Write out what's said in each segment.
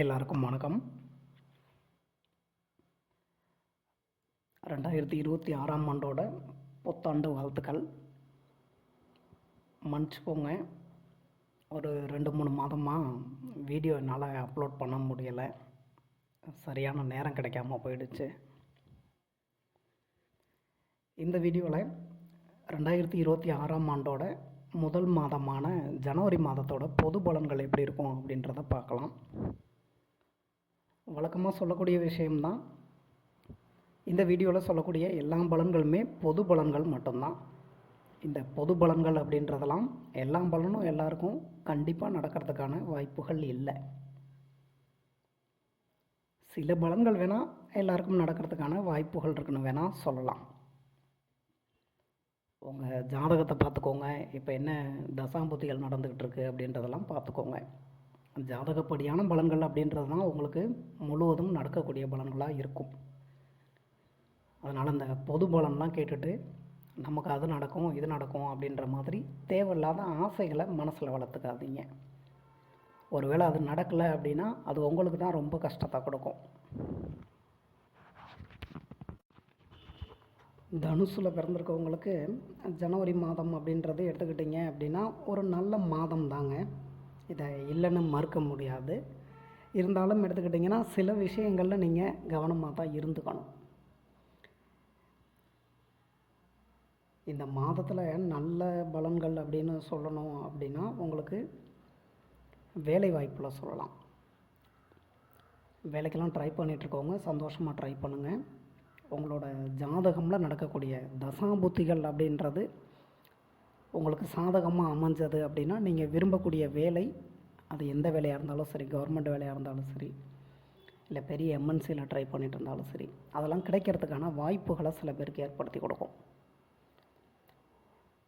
எல்லாருக்கும் வணக்கம். ரெண்டாயிரத்தி இருபத்தி ஆறாம் ஆண்டோட புத்தாண்டு வாழ்த்துக்கள். மன்னிச்சுக்கோங்க ஒரு ரெண்டு மூணு மாதமாக வீடியோ என்னால் அப்லோட் பண்ண முடியலை. சரியான நேரம் கிடைக்காம போயிடுச்சு. இந்த வீடியோவில் ரெண்டாயிரத்தி இருபத்தி ஆறாம் ஆண்டோட முதல் மாதமான ஜனவரி மாதத்தோட பொது பலன்கள் எப்படி இருக்கும் அப்படின்றத பார்க்கலாம். வழக்கமாக சொல்லக்கூடிய விஷயம்தான். இந்த வீடியோவில் சொல்லக்கூடிய எல்லா பலன்களுமே பொது பலன்கள் மட்டும்தான். இந்த பொது பலன்கள் அப்படின்றதெல்லாம் எல்லா பலனும் எல்லாருக்கும் கண்டிப்பாக நடக்கிறதுக்கான வாய்ப்புகள் இல்லை. சில பலன்கள் வேணால் எல்லாருக்கும் நடக்கிறதுக்கான வாய்ப்புகள் இருக்குன்னு வேணால் சொல்லலாம். உங்கள் ஜாதகத்தை பார்த்துக்கோங்க. இப்போ என்ன தசாம்புத்திகள் நடந்துக்கிட்டு இருக்கு அப்படின்றதெல்லாம் பார்த்துக்கோங்க. ஜாதகப்படியான பலன்கள் அப்படின்றது தான் உங்களுக்கு முழுவதும் நடக்கக்கூடிய பலன்களாக இருக்கும். அதனால் இந்த பொது பலன்லாம் கேட்டுட்டு நமக்கு அது நடக்கும் இது நடக்கும் அப்படின்ற மாதிரி தேவையில்லாத ஆசைகளை மனசில் வளர்த்துக்காதீங்க. ஒருவேளை அது நடக்கலை அப்படின்னா அது உங்களுக்கு தான் ரொம்ப கஷ்டத்தை கொடுக்கும். தனுசில் பிறந்திருக்கவங்களுக்கு ஜனவரி மாதம் அப்படின்றத எடுத்துக்கிட்டிங்க அப்படின்னா ஒரு நல்ல மாதம் தாங்க. இதை இல்லைன்னு மறுக்க முடியாது. இருந்தாலும் எடுத்துக்கிட்டிங்கன்னா சில விஷயங்களில் நீங்கள் கவனமாக தான் இருந்துக்கணும். இந்த மாதத்தில் நல்ல பலன்கள் அப்படின்னு சொல்லணும் அப்படின்னா உங்களுக்கு வேலை வாய்ப்பில் சொல்லலாம். வேலைக்கெல்லாம் ட்ரை பண்ணிகிட்ருக்கவங்க சந்தோஷமாக ட்ரை பண்ணுங்கள் உங்களோட ஜாதகமில் நடக்கக்கூடிய தசாபுத்திகள் அப்படின்றது உங்களுக்கு சாதகமாக அமைஞ்சது அப்படின்னா நீங்கள் விரும்பக்கூடிய வேலை அது எந்த வேலையாக இருந்தாலும் சரி கவர்மெண்ட் வேலையாக இருந்தாலும் சரி இல்லை பெரிய எம்என்சியில் ட்ரை பண்ணிட்டு இருந்தாலும் சரி அதெல்லாம் கிடைக்கிறதுக்கான வாய்ப்புகளை சில பேருக்கு ஏற்படுத்தி கொடுக்கும்.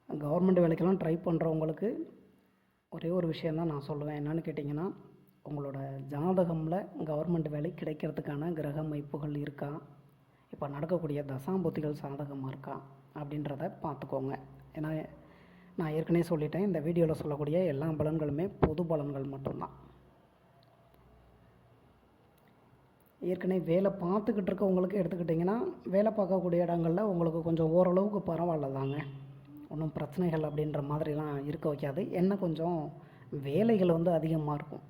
கவர்மெண்ட் வேலைக்கெல்லாம் ட்ரை பண்ணுறவங்களுக்கு ஒரே ஒரு விஷயந்தான் நான் சொல்லுவேன். என்னென்னு கேட்டிங்கன்னா உங்களோட ஜாதகமில் கவர்மெண்ட் வேலை கிடைக்கிறதுக்கான கிரக அமைப்புகள் இருக்கா? இப்போ நடக்கக்கூடிய தசாம்புத்திகள் சாதகமாக இருக்கா? அப்படின்றத பார்த்துக்கோங்க. ஏன்னா நான் ஏற்கனவே சொல்லிட்டேன் இந்த வீடியோவில் சொல்லக்கூடிய எல்லா பலன்களுமே பொது பலன்கள் மட்டும்தான். ஏற்கனவே வேலை பார்த்துக்கிட்டு இருக்கவங்களுக்கு எடுத்துக்கிட்டிங்கன்னா வேலை பார்க்கக்கூடிய இடங்களில் உங்களுக்கு கொஞ்சம் ஓரளவுக்கு பரவாயில்ல தாங்க ஒன்றும் பிரச்சனைகள் அப்படின்ற மாதிரிலாம் இருக்க வைக்காது. என்ன கொஞ்சம் வேலைகள் வந்து அதிகமாக இருக்கும்.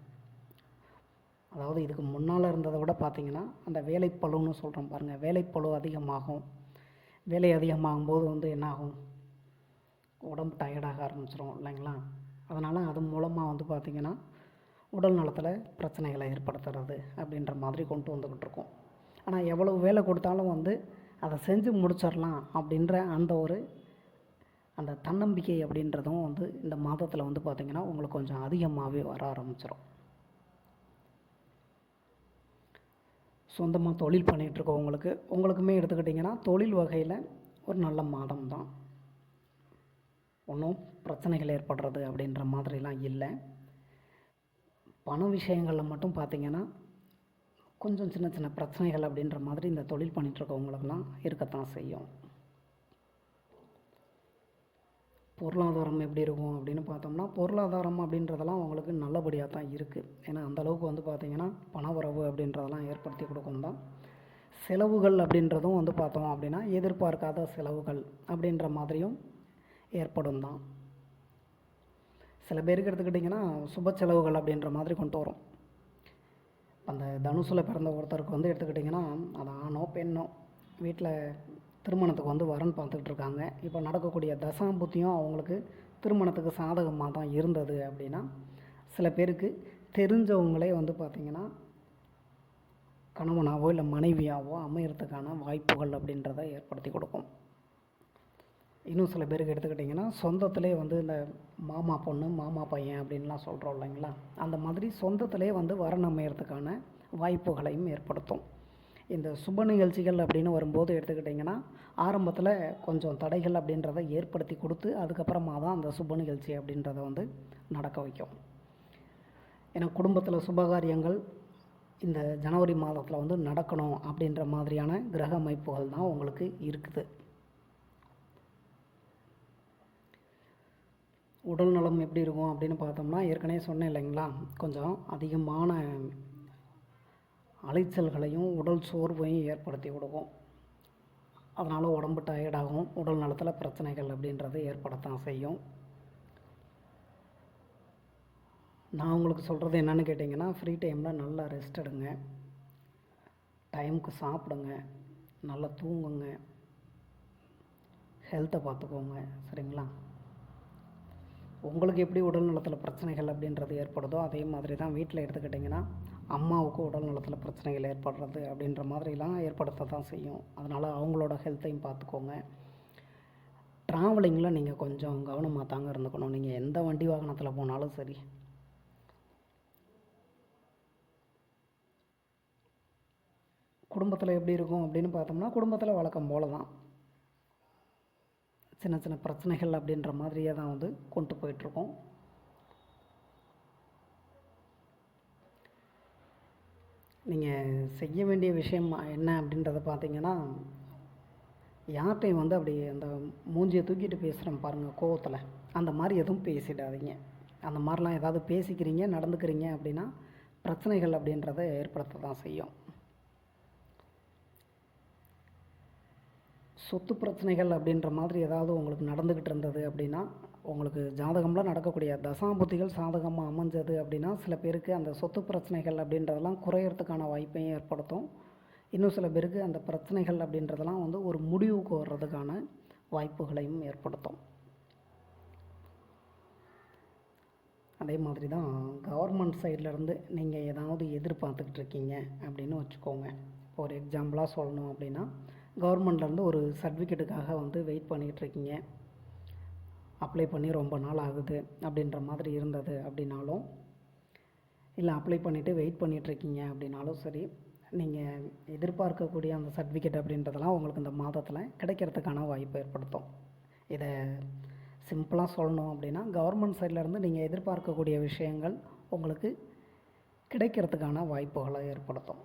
அதாவது இதுக்கு முன்னால் இருந்ததை விட பார்த்திங்கன்னா அந்த வேலைப்பழுன்னு சொல்கிறோம் பாருங்கள் வேலைப்பழு அதிகமாகும். வேலை அதிகமாகும் போது வந்து என்னாகும் உடம்பு டயர்டாக ஆரம்பிச்சிரும் இல்லைங்களா? அதனால் அது மூலமாக வந்து பார்த்திங்கன்னா உடல் நலத்தில் பிரச்சனைகளை ஏற்படுத்துறது அப்படின்ற மாதிரி கொண்டு வந்துக்கிட்டு இருக்கோம். ஆனால் எவ்வளோ வேலை கொடுத்தாலும் வந்து அதை செஞ்சு முடிச்சிடலாம் அப்படின்ற அந்த ஒரு அந்த தன்னம்பிக்கை அப்படின்றதும் வந்து இந்த மாதத்தில் வந்து பார்த்திங்கன்னா உங்களுக்கு கொஞ்சம் அதிகமாகவே வர ஆரம்பிச்சிடும் சொந்தமாக தொழில் பண்ணிகிட்ருக்கவங்களுக்கு உங்களுக்குமே எடுத்துக்கிட்டிங்கன்னா தொழில் வகையில் ஒரு நல்ல மாதம் தான் ஒன்றும் பிரச்சனைகள் ஏற்படுறது அப்படின்ற மாதிரிலாம் இல்லை. பண விஷயங்களில் மட்டும் பார்த்திங்கன்னா கொஞ்சம் சின்ன சின்ன பிரச்சனைகள் அப்படின்ற மாதிரி இந்த தொழில் பண்ணிகிட்ருக்கவங்களுக்கெல்லாம் இருக்கத்தான் செய்யும். பொருளாதாரம் எப்படி இருக்கும் அப்படின்னு பார்த்தோம்னா பொருளாதாரம் அப்படின்றதெல்லாம் அவங்களுக்கு நல்லபடியாக தான் இருக்குது. ஏன்னா அந்தளவுக்கு வந்து பார்த்திங்கன்னா பணவரவு அப்படின்றதெல்லாம் ஏற்படுத்தி கொடுக்கும் தான். செலவுகள் அப்படின்றதும் வந்து பார்த்தோம் அப்படின்னா எதிர்பார்க்காத செலவுகள் அப்படின்ற மாதிரியும் ஏற்படும் தான் சில பேருக்கு எடுத்துக்கிட்டிங்கன்னா சுப செலவுகள் அப்படின்ற மாதிரி கொண்டு வரும். அந்த தனுசில் பிறந்த ஒருத்தருக்கு வந்து எடுத்துக்கிட்டிங்கன்னா அது ஆணோ பெண்ணோ வீட்டில் திருமணத்துக்கு வந்து வரன் பார்த்துக்கிட்டு இருக்காங்க. இப்போ நடக்கக்கூடிய தசாம்புத்தியும் அவங்களுக்கு திருமணத்துக்கு சாதகமாக தான் இருந்தது அப்படின்னா சில பேருக்கு தெரிஞ்சவங்களே வந்து பார்த்திங்கன்னா கணவனாவோ இல்லை மனைவியாவோ அமையறதுக்கான வாய்ப்புகள் அப்படின்றத ஏற்படுத்தி கொடுக்கும். இன்னும் சில பேருக்கு எடுத்துக்கிட்டிங்கன்னா சொந்தத்திலே வந்து இந்த மாமா பொண்ணு மாமா பையன் அப்படின்லாம் சொல்கிறோம் இல்லைங்களா? அந்த மாதிரி சொந்தத்திலே வந்து வரன் அமையறதுக்கான வாய்ப்புகளையும் ஏற்படுத்தும். இந்த சுப நிகழ்ச்சிகள் அப்படின்னு வரும்போது எடுத்துக்கிட்டிங்கன்னா ஆரம்பத்தில் கொஞ்சம் தடைகள் அப்படின்றத ஏற்படுத்தி கொடுத்து அதுக்கப்புறமா தான் அந்த சுப நிகழ்ச்சி அப்படின்றத வந்து நடக்க வைக்கும். ஏன்னா குடும்பத்தில் சுபகாரியங்கள் இந்த ஜனவரி மாதத்தில் வந்து நடக்கணும் அப்படின்ற மாதிரியான கிரக அமைப்புகள் தான் உங்களுக்கு இருக்குது. உடல் நலம் எப்படி இருக்கும் அப்படின்னு பார்த்தோம்னா ஏற்கனவே சொன்னேன் இல்லைங்களா? கொஞ்சம் அதிகமான அலைச்சல்களையும் உடல் சோர்வையும் ஏற்படுத்தி விடுவோம் அதனால் உடம்பு டயர்டாகும் உடல் நலத்தில் பிரச்சனைகள் அப்படின்றது ஏற்படத்தான் செய்யும். நான் உங்களுக்கு சொல்கிறது என்னென்னு கேட்டிங்கன்னா ஃப்ரீ டைமில் நல்லா ரெஸ்ட் எடுங்க. டைமுக்கு சாப்பிடுங்க. நல்லா தூங்குங்க. ஹெல்த்தை பார்த்துக்கோங்க. சரிங்களா? உங்களுக்கு எப்படி உடல் நலத்தில் பிரச்சனைகள் அப்படின்றது ஏற்படுதோ அதே மாதிரி தான் வீட்டில் எடுத்துக்கிட்டிங்கன்னா அம்மாவுக்கு உடல் நலத்தில் பிரச்சனைகள் ஏற்படுறது அப்படின்ற மாதிரிலாம் ஏற்படுத்த தான் செய்யும். அதனால் அவங்களோட ஹெல்த்தையும் பார்த்துக்கோங்க ட்ராவலிங்கில் நீங்கள் கொஞ்சம் கவனமாக தாங்க இருந்துக்கணும். நீங்கள் எந்த வண்டி வாகனத்தில் போனாலும் சரி. குடும்பத்தில் எப்படி இருக்கும் அப்படின்னு பார்த்தோம்னா குடும்பத்தில் வழக்கம் போல தான் சின்ன சின்ன பிரச்சனைகள் அப்படின்ற மாதிரியே தான் வந்து கொண்டு போயிட்டுருக்கோம். நீங்கள் செய்ய வேண்டிய விஷயம் என்ன அப்படின்றத பார்த்தீங்கன்னா யார்கிட்டையும் வந்து அப்படி அந்த மூஞ்சியை தூக்கிட்டு பேசுகிறேன் பாருங்கள் கோவத்தில். அந்த மாதிரி எதுவும் பேசிடாதீங்க. அந்த மாதிரிலாம் ஏதாவது பேசிக்கிறீங்க நடந்துக்கிறீங்க அப்படின்னா பிரச்சனைகள் அப்படின்றத ஏற்படுத்த தான் செய்யும். சொத்து பிரச்சனைகள் அப்படின்ற மாதிரி ஏதாவது உங்களுக்கு நடந்துக்கிட்டு இருந்தது அப்படின்னா உங்களுக்கு ஜாதகம்லாம் நடக்கக்கூடிய தசாபுத்திகள் சாதகமாக அமைஞ்சது அப்படின்னா சில பேருக்கு அந்த சொத்து பிரச்சனைகள் அப்படின்றதெல்லாம் குறையறதுக்கான வாய்ப்பையும் ஏற்படுத்தும். இன்னும் சில பேருக்கு அந்த பிரச்சனைகள் அப்படின்றதெல்லாம் வந்து ஒரு முடிவுக்கு வர்றதுக்கான வாய்ப்புகளையும் ஏற்படுத்தும். அதே மாதிரி தான் கவர்மெண்ட் சைட்லேருந்து நீங்கள் ஏதாவது எதிர்பார்த்துக்கிட்டு இருக்கீங்க அப்படின்னு வச்சுக்கோங்க. இப்போ ஒரு எக்ஸாம்பிளாக சொல்லணும் அப்படின்னா கவர்மெண்ட்லேருந்து ஒரு சர்டிஃபிகேட்டுக்காக வந்து வெயிட் பண்ணிகிட்ருக்கீங்க. அப்ளை பண்ணி ரொம்ப நாள் ஆகுது அப்படின்ற மாதிரி இருந்தது அப்படின்னாலும் இல்லை அப்ளை பண்ணிவிட்டு வெயிட் பண்ணிகிட்ருக்கீங்க அப்படின்னாலும் சரி நீங்கள் எதிர்பார்க்கக்கூடிய அந்த சர்டிஃபிகேட் அப்படின்றதெல்லாம் உங்களுக்கு இந்த மாதத்தில் கிடைக்கிறதுக்கான வாய்ப்பு ஏற்படுத்தும். இதை சிம்பிளாக சொல்லணும் அப்படின்னா கவர்மெண்ட் சைட்லேருந்து நீங்கள் எதிர்பார்க்கக்கூடிய விஷயங்கள் உங்களுக்கு கிடைக்கிறதுக்கான வாய்ப்புகளை ஏற்படுத்தும்.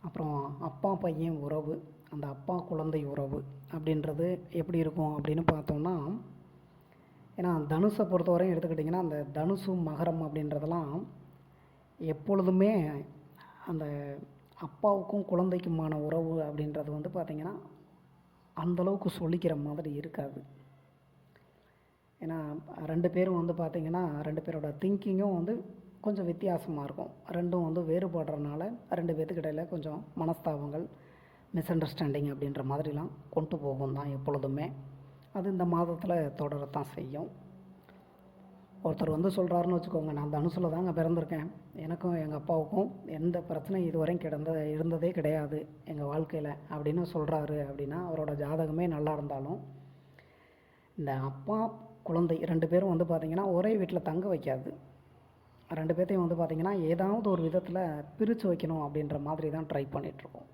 அப்புறம் அப்பா பையன் உறவு அந்த அப்பா குழந்தை உறவு அப்படின்றது எப்படி இருக்கும் அப்படின்னு பார்த்தோம்னா ஏன்னா தனுஷை பொறுத்தவரையும் எடுத்துக்கிட்டிங்கன்னா அந்த தனுசு மகரம் அப்படின்றதெல்லாம் எப்பொழுதுமே அந்த அப்பாவுக்கும் குழந்தைக்குமான உறவு அப்படின்றது வந்து பார்த்திங்கன்னா அந்தளவுக்கு சொல்லிக்கிற மாதிரி இருக்காது. ஏன்னா ரெண்டு பேரும் வந்து பார்த்திங்கன்னா ரெண்டு பேரோட திங்கிங்கும் வந்து கொஞ்சம் வித்தியாசமாக இருக்கும். ரெண்டும் வந்து வேறுபடுறதுனால ரெண்டு பேர்த்துக்கிடையில் கொஞ்சம் மனஸ்தாபங்கள் மிஸ் அண்டர்ஸ்டாண்டிங் அப்படின்ற மாதிரிலாம் கொண்டு போகும் தான் எப்பொழுதுமே. அது இந்த மாதத்தில் தொடரத்தான் செய்யும். ஒருத்தர் வந்து சொல்கிறாருன்னு வச்சுக்கோங்க. நான் தனுசில் தாங்க பிறந்திருக்கேன். எனக்கும் எங்கள் அப்பாவுக்கும் எந்த பிரச்சனையும் இதுவரையும் கிடந்த இருந்ததே கிடையாது. எங்கள் வாழ்க்கையில் அப்படின்னு சொல்கிறாரு அப்படின்னா அவரோட ஜாதகமே நல்லா இருந்தாலும் இந்த அப்பா குழந்தை ரெண்டு பேரும் வந்து பார்த்திங்கன்னா ஒரே வீட்டில் தங்க வைக்காது. ரெண்டு பேர்த்தையும் வந்து பார்த்திங்கன்னா ஏதாவது ஒரு விதத்தில் பிரித்து வைக்கணும் அப்படின்ற மாதிரி தான் ட்ரை பண்ணிகிட்ருக்கோம்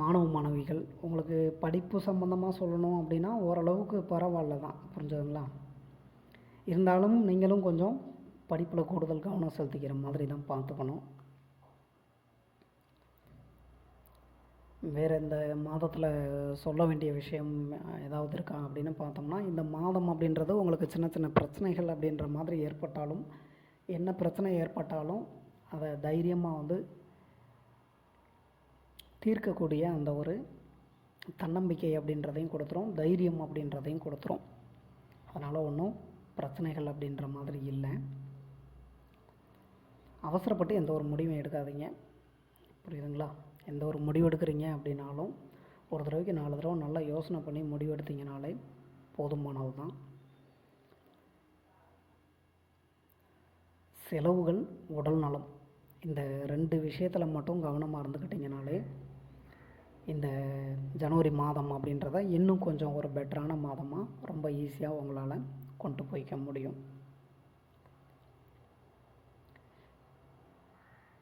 மாணவ மாணவிகள் உங்களுக்கு படிப்பு சம்மந்தமாக சொல்லணும் அப்படின்னா ஓரளவுக்கு பரவாயில்ல தான் புரிஞ்சதுங்களா? இருந்தாலும் நீங்களும் கொஞ்சம் படிப்பில் கூடுதல் கவனம் செலுத்திக்கிற மாதிரி தான் பார்த்துக்கணும். வேறு இந்த மாதத்தில் சொல்ல வேண்டிய விஷயம் ஏதாவது இருக்கா அப்படின்னு பார்த்தோம்னா இந்த மாதம் அப்படின்றது உங்களுக்கு சின்ன சின்ன பிரச்சனைகள் அப்படின்ற மாதிரி ஏற்பட்டாலும் என்ன பிரச்சனை ஏற்பட்டாலும் அதை தைரியமாக வந்து தீர்க்கக்கூடிய அந்த ஒரு தன்னம்பிக்கை அப்படின்றதையும் கொடுத்துரும் தைரியம் அப்படின்றதையும் கொடுத்துரும். அதனால் ஒன்றும் பிரச்சனைகள் அப்படின்ற மாதிரி இல்லை. அவசரப்பட்டு எந்த ஒரு முடிவும் எடுக்காதீங்க. புரியுதுங்களா? எந்த ஒரு முடிவு எடுக்கிறீங்க அப்படின்னாலும் ஒரு தடவைக்கு நாலு தடவை நல்லா யோசனை பண்ணி முடிவு எடுத்தீங்கனாலே போதுமானது தான். செலவுகள் உடல் நலம். இந்த ரெண்டு விஷயத்தில் மட்டும் கவனமாக இருந்துக்கிட்டிங்கனாலே இந்த ஜனவரி மாதம் அப்படின்றத இன்னும் கொஞ்சம் ஒரு பெட்டரான மாதமாக ரொம்ப ஈஸியாக உங்களால் கொண்டு போய்க்க முடியும்.